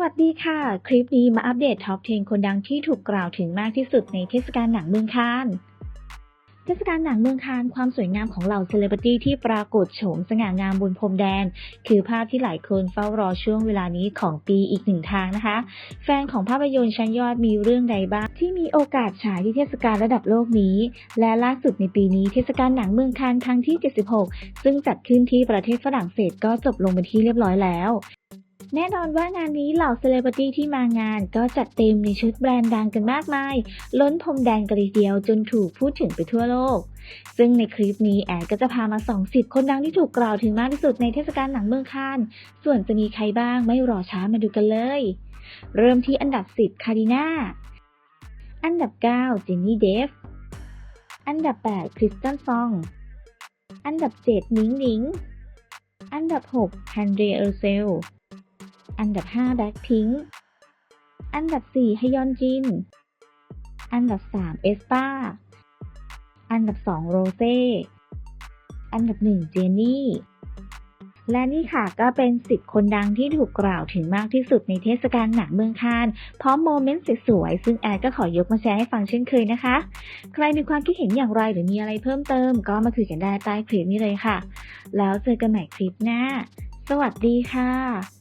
วัสดีค่ะ คลิปนี้มาอัปเดตท็อป 10 คนดังที่ถูกกล่าวถึงมากที่สุดในเทศกาลหนังเมืองคานเทศกาลหนังเมืองคานความสวยงามของเหล่าเซเลบริตี้ที่ปรากฏโฉมสง่างามบนพรมแดงคือภาพที่หลายคนเฝ้ารอช่วงเวลานี้ของปีอีกหนึ่งทางนะคะ แฟนของภาพยนตร์ชั้นยอดมีเรื่องใดบ้างที่มีโอกาสฉายที่เทศกาลระดับโลกนี้ และล่าสุดในปีนี้เทศกาลหนังเมืองคานครั้งที่ 76 ซึ่งจัดขึ้นที่ประเทศฝรั่งเศสก็จบลงเป็นที่เรียบร้อยแล้ว แน่นอนว่างานนี้เหล่าเซเลบริตี้ที่มางานก็จัดเต็มในชุดแบรนด์ดังกันมากมาย ล้นพรมแดงกันเลยเดียวจนถูกพูดถึงไปทั่วโลก ซึ่งในคลิปนี้แอดก็จะพามาส่องสิบคนดังที่ถูกกล่าวถึงมากที่สุดในเทศกาลหนังเมืองคานส่วนจะมีใครบ้างไม่รอช้ามาดูกันเลย เริ่มที่อันดับ 10 คาริน่า อันดับ 9 เจนนี่เดฟ อันดับ 8 คริสตันซอง อันดับ 7 นิงนิง อันดับ 6 แฮนเดรเออร์เซล อันดับ 5 แบ็คพิงค์อันดับ 4 ฮยอนจิน อันดับ 3 เอสปาอันดับ 2 โรเซ่อันดับ 1 เจนนี่ และนี่ค่ะก็เป็น 10 คนดังที่ถูกกล่าวถึงมากที่สุดในเทศกาลหนังเมืองคานพร้อมโมเมนต์สวยๆ ซึ่งแอดก็ขอยกมาแชร์ให้ฟังเช่นเคยนะคะ ใครมีความคิดเห็นอย่างไรหรือมีอะไรเพิ่มเติม ก็มาคุยกันได้ใต้คลิปนี้เลยค่ะ แล้วเจอกันใหม่คลิปหน้า สวัสดีค่ะ